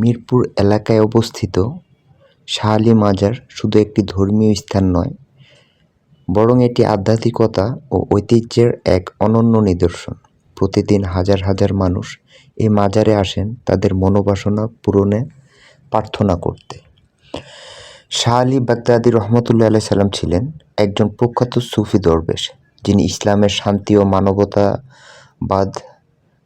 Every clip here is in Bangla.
মিরপুর এলাকায় অবস্থিত শাহ আলী মাজার শুধু একটি ধর্মীয় স্থান নয়, বরং এটি আধ্যাত্মিকতা ও ঐতিহ্যের এক অনন্য নিদর্শন। প্রতিদিন হাজার হাজার মানুষ এই মাজারে আসেন তাদের মনোবাসনা পূরণে প্রার্থনা করতে। শাহ আলী বাগদাদি রহমতুল্লাহ আলাই সাল্লাম ছিলেন একজন প্রখ্যাত সুফি দরবেশ, যিনি ইসলামের শান্তি ও মানবতাবাদ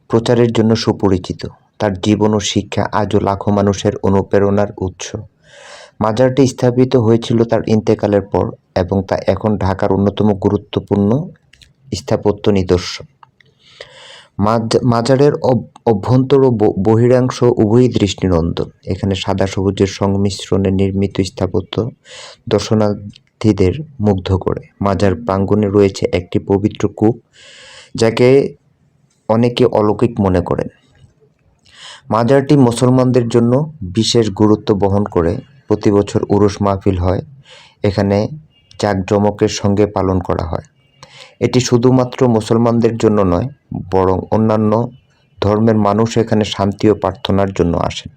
প্রচারের জন্য সুপরিচিত। তার জীবন ও শিক্ষা আজও লাখো মানুষের অনুপ্রেরণার উৎস। মাজারটি স্থাপিত হয়েছিল তার ইন্তেকালের পর এবং তা এখন ঢাকার অন্যতম গুরুত্বপূর্ণ স্থাপত্য নিদর্শন। মাজ- মাজারের অভ- অভ্যন্তর ও বহিরাংশ উভয়ই দৃষ্টিনন্দন। এখানে সাদা সবুজের সংমিশ্রণে নির্মিত স্থাপত্য দর্শনার্থীদের মুগ্ধ করে। মাজার প্রাঙ্গণে রয়েছে একটি পবিত্র কূপ, যাকে অনেকে অলৌকিক মনে করেন। মাজারটি মুসলমানদের জন্য বিশেষ গুরুত্ব বহন করে প্রতি বছর উরুস মাহফিল হয়। এখানে জাঁকজমকের সঙ্গে পালন করা হয়। এটি শুধুমাত্র মুসলমানদের জন্য নয়, বরং অন্যান্য ধর্মের মানুষ এখানে শান্তি ও প্রার্থনার জন্য আসেন।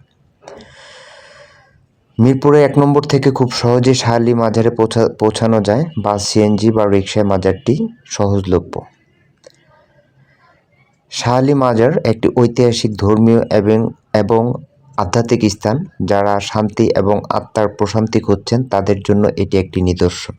মিরপুরে এক নম্বর থেকে খুব সহজে শাহালি মাজারে পৌঁছা, পৌঁছানো যায়। বা সিএনজি বা রিক্সায় মাজারটি সহজলভ্য। শাহালি মাজার একটি ঐতিহাসিক, ধর্মীয় এবং এবং আধ্যাত্মিক স্থান, যারা শান্তি এবং আত্মার প্রশান্তি খুঁজছেন তাদের জন্য এটি একটি নিদর্শন।